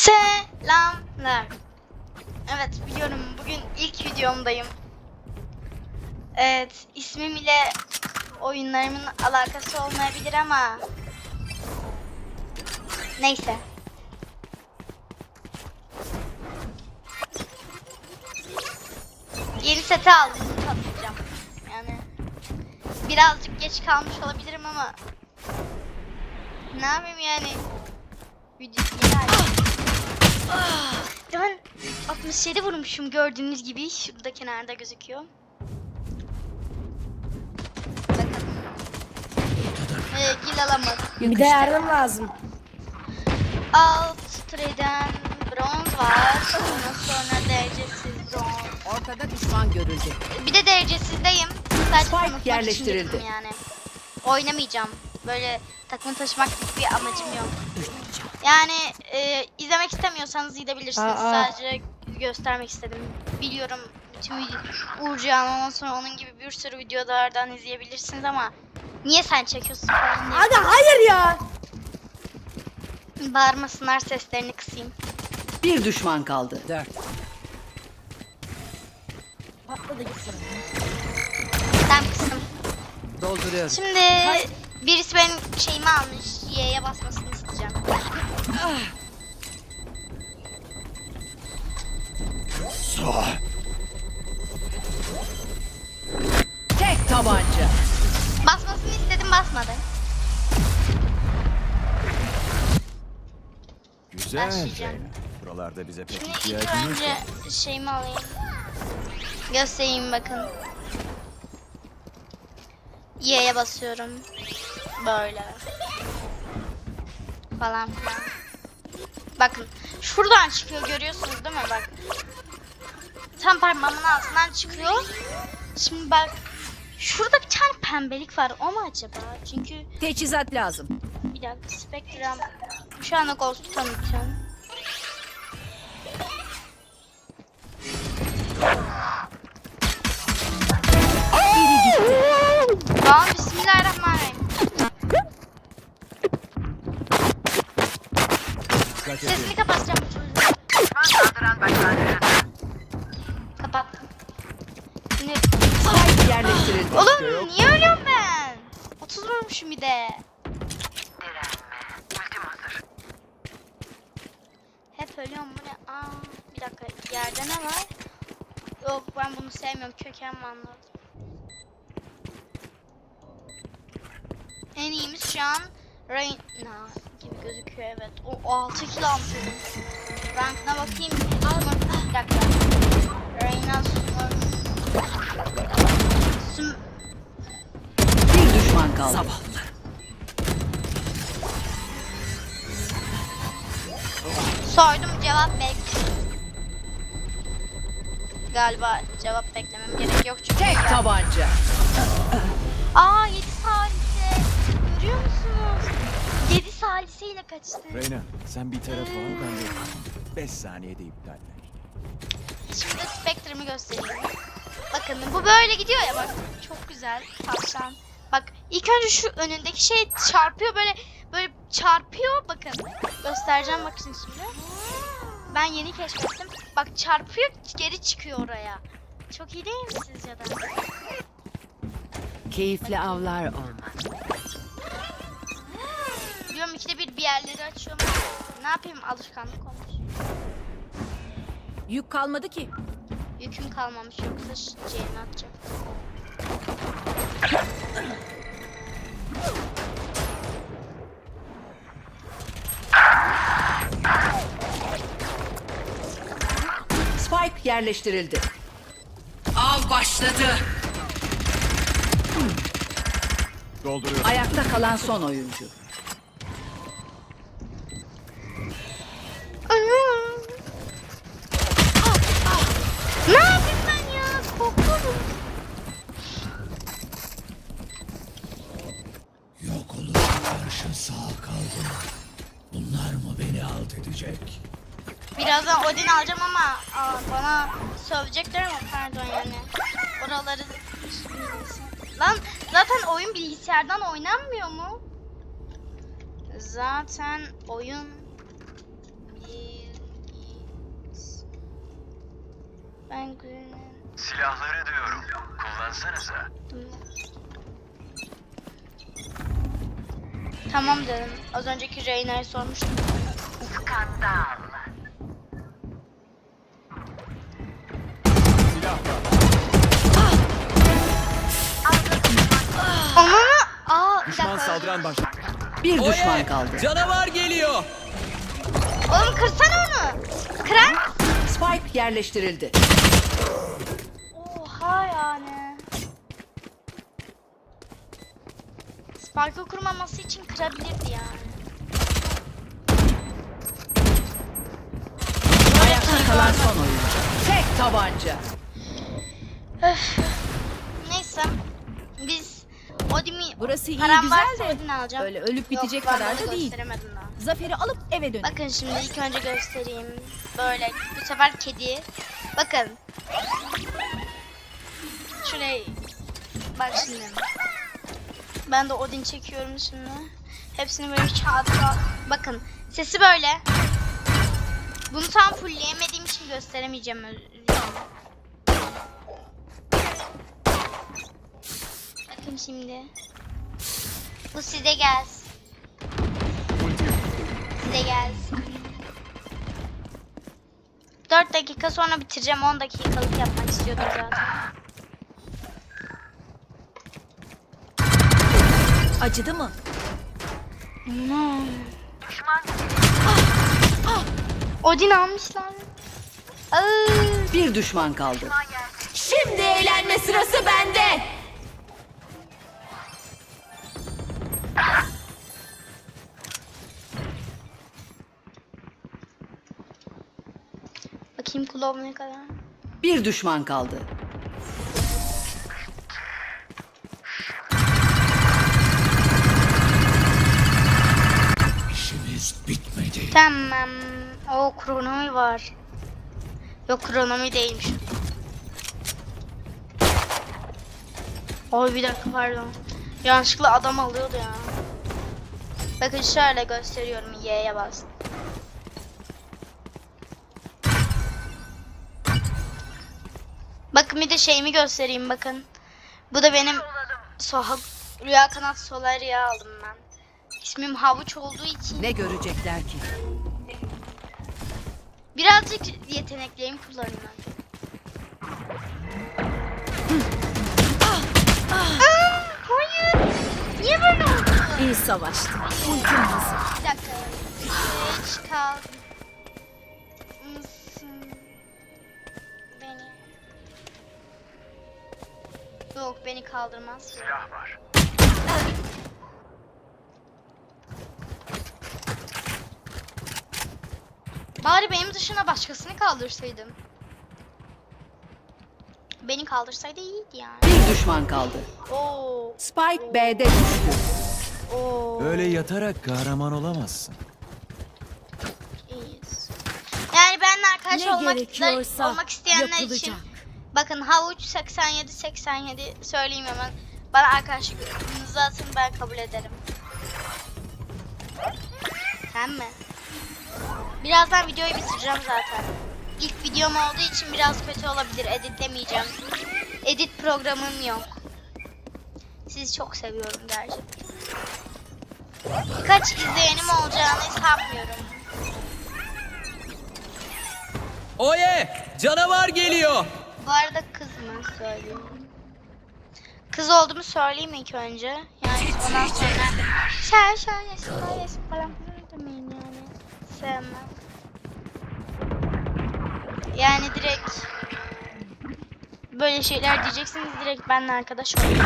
Selamlar. Evet biliyorum bugün ilk videomdayım. Evet ismim ile oyunlarımın alakası olmayabilir ama neyse. Yeni seti aldım tanıtacağım. Yani birazcık geç kalmış olabilirim ama ne yapayım yani? Video yeni Ya ben 67 vurmuşum gördüğünüz gibi. Şurada kenarda gözüküyor. Bakalım. Ee, gil alamadım. Bir de yardım lazım. Alt treden bronz var. Ondan sonra derecesiz bronz. Ortada düşman görüldü. Bir de derecesizdeyim. Sadece Spike tanıtmak yerleştirildi. yani. Oynamayacağım. Böyle takım taşımak gibi bir amacım yok. Yani e, izlemek istemiyorsanız gidebilirsiniz. Aa. Sadece göstermek istedim. Biliyorum bütün Uğurcan ondan sonra onun gibi bir sürü videolardan izleyebilirsiniz ama niye sen çekiyorsun falan diye. Aga hayır ya. Bağırmasınlar seslerini kısayım. Bir düşman kaldı. Dört. Patladı gitsin. Sen kısım. Dolduruyorum. Şimdi birisi benim şeyimi almış. Y'ye basmasını isteyeceğim. Tek tabanca. Basmasını istedim basmadı. Güzel Başlayacağım. Buralarda bize pek Şimdi ilk ihtiyacın yok. önce şeyimi alayım. Göstereyim bakın. Y'ye basıyorum. Böyle. Falan filan. Bakın. Şuradan çıkıyor görüyorsunuz değil mi? Bak. Tam parmağımın altından çıkıyor. Şimdi bak. Şurada bir tane pembelik var. O mu acaba? Çünkü Teçhizat lazım. bir dakika Spectrum. Şu anda Ghost'u tanıtıyorum. Biri gitti. Tamam Hep ölüyorum bu ne? Aa, bir dakika yerde ne var? Yok ben bunu sevmiyorum köken manlı. En iyimiz şu an Reyna gibi gözüküyor evet. O 6 kilo almışım. Rankına bakayım. Smurf bir dakika. Reyna. Süm Bir düşman kaldı. Sordum cevap bekliyorum. Galiba cevap beklemem gerek yok çünkü. Tek tabanca. Aa 7 salise. Görüyor musunuz? 7 saliseyle kaçtı. Reyna sen bir tarafa al ben de 5 saniyede iptal ver. Şimdi Spectre'ımı göstereyim. Bakın bu böyle gidiyor ya bak. Çok güzel. Tavşan. Bak ilk önce şu önündeki şey çarpıyor böyle böyle çarpıyor bakın. Göstereceğim bakın şimdi. Ben yeni keşfettim. Bak çarpıyor geri çıkıyor oraya. Çok iyi değil mi sizce de? Keyifli avlar olmaz. Diyorum ikide bir bir yerleri açıyorum. Ne yapayım alışkanlık olmuş. Yük kalmadı ki. Yüküm kalmamış yoksa ş- şeyimi atacağım. Yerleştirildi. Av başladı. Dolduruyorum. Ayakta kalan son oyuncu. Ne yapayım ben ya? Korkuyorum. Yok olup karşı sağ kaldım. Bunlar mı beni alt edecek? Birazdan Odin alacağım ama aa, bana sövecekler ama pardon yani. Oraları Lan zaten oyun bilgisayardan oynanmıyor mu? Zaten oyun. Ben günün... Silahları diyorum. Kullansanıza. Tamam dedim. Az önceki Reyna'yı sormuştum. Skandal. Saldıran baş. Bir düşman kaldı. Canavar geliyor. Oğlum kırsana onu. Kırar. Spike yerleştirildi. Oha yani. Spark'ı kurmaması için kırabilirdi yani. Ayakta kalan son oyuncu. Tek tabanca. Neyse. Biz Odin'i Burası iyi param güzel varsa de alacağım. öyle ölüp bitecek Yok, kadar da değil. gösteremedim daha. Zaferi alıp eve dön. Bakın şimdi ilk önce göstereyim. Böyle bu sefer kedi. Bakın. Şuraya bak şimdi. Ben de Odin çekiyorum şimdi. Hepsini böyle kağıt kağıt. Bakın sesi böyle. Bunu tam fullleyemediğim için gösteremeyeceğim. Üzülüyorum. Bakın şimdi. Bu size gelsin. Size gelsin. 4 dakika sonra bitireceğim. 10 dakikalık yapmak istiyordum zaten. Acıdı mı? Hmm. Ah, ah. Odin almışlar. Aa, Bir düşman kaldı. Şimdi eğlenme sırası bende. Bakayım kulağım ne kadar. Bir düşman kaldı. İşimiz bitmedi. Tamam. O kronomi var. Yok kronomi değilmiş. Oy bir dakika pardon. Yanlışlıkla adam alıyordu ya. Bakın şöyle gösteriyorum. Y'ye bas. Bakın bir de şeyimi göstereyim bakın. Bu da benim Soha Rüya Kanat Solari'ye aldım ben. İsmim Havuç olduğu için Ne görecekler ki? Birazcık yetenekliyim kullanayım ben. Ah, Aa, hayır. Niye böyle oldu? İyi savaştı. Ultim hazır. Bir dakika. Hiç kal. Yok beni kaldırmaz. Silah var. Bari benim dışına başkasını kaldırsaydım. Beni kaldırsaydı iyiydi yani. Bir düşman kaldı. Oo. Spike B'de düştü. Oo. Öyle yatarak kahraman olamazsın. İyiyiz. Yani benimle arkadaş Ne olmak, olmak isteyenler için yapılacak. Bakın havuç 87 87 söyleyeyim hemen. Bana arkadaşlığınızı atın ben kabul ederim. Sen mi? Birazdan videoyu bitireceğim zaten. İlk videom olduğu için biraz kötü olabilir. Editlemeyeceğim. Edit programım yok. Sizi çok seviyorum gerçekten. Birkaç izleyenim olacağını sanmıyorum. Oye! Canavar geliyor. Bu arada kız mı söyleyeyim? Kız olduğumu söyleyeyim ilk önce. Yani ondan sonra sen söylesin söylesin falan filan demeyin yani. Sevmem. Yani direkt böyle şeyler diyeceksiniz direkt benimle arkadaş olun.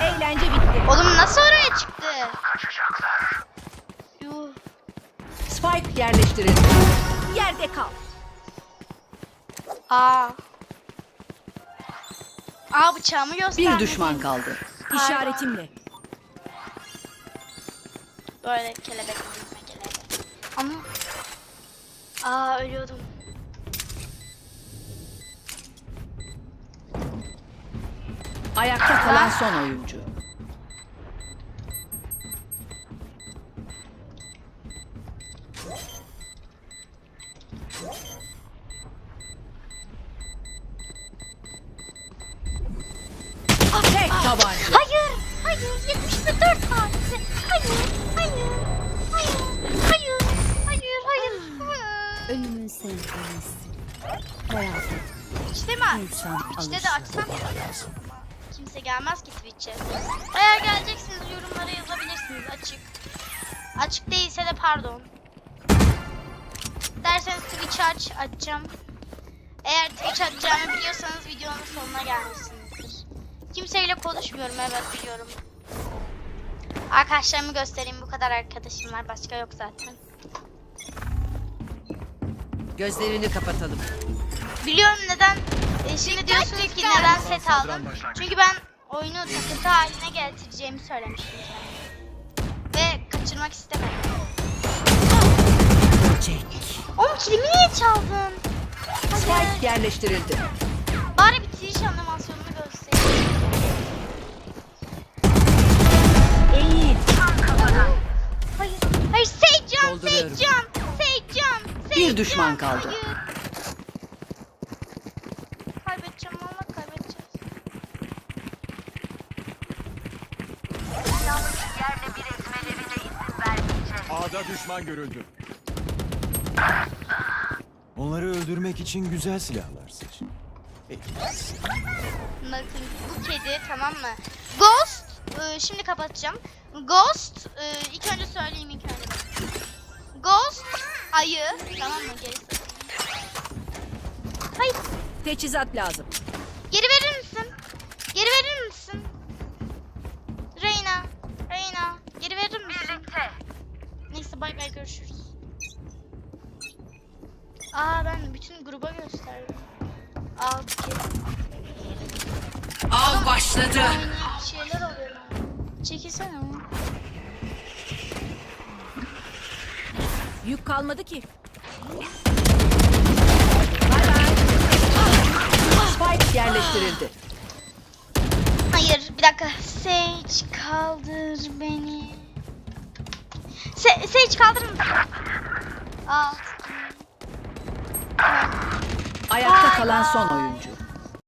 Eğlence bitti. Oğlum nasıl oraya çıktı? Yuh. Spike yerleştirildi. Yerde kal. Aa. Aa bıçağımı göstermedin. Bir düşman kaldı. İşaretimle. Böyle kelebek gitme kelebek. Ama Aa ölüyordum. Ayakta kalan son oyuncu. İnsan Twitch'te de açsam kimse gelmez ki Twitch'e. Eğer geleceksiniz yorumlara yazabilirsiniz açık. Açık değilse de pardon. Derseniz Twitch aç, açacağım. Eğer Twitch açacağımı biliyorsanız videonun sonuna gelmişsinizdir. Kimseyle konuşmuyorum evet biliyorum. Arkadaşlarımı göstereyim bu kadar arkadaşım var başka yok zaten. Gözlerini kapatalım. Biliyorum neden. E, şimdi diyorsunuz ki neden set aldım. Çünkü ben oyunu takıntı haline getireceğimi söylemiştim. Ve kaçırmak istemedim. Oğlum kilimi niye çaldın? Spike yerleştirildi. Bari bitiriş animasyonunu göstereyim. Eğil. Hayır. Hayır Seycan, Dolduruyorum. Seycan, Seycan, Bir Seycan. düşman kaldı. Hayır. A'da düşman görüldü. Onları öldürmek için güzel silahlar seçin. Bakın bu kedi tamam mı? Ghost e, şimdi kapatacağım. Ghost e, ilk önce söyleyeyim ilk önce. Ghost ayı tamam mı gerisi? Hayır Teçhizat lazım. geri verir misin? Geri verir misin? Reyna Reyna geri verir misin? Neyse bay bay görüşürüz. Aa ben bütün gruba gösterdim. Al bir kere. Av başladı. Bir şeyler oluyor. Çekilsene ama. Yük kalmadı ki. Spike yerleştirildi. Hayır bir dakika. Sage kaldır beni. Se Sage kaldırır mısın? Aa. Ayakta Bay kalan son oyuncu.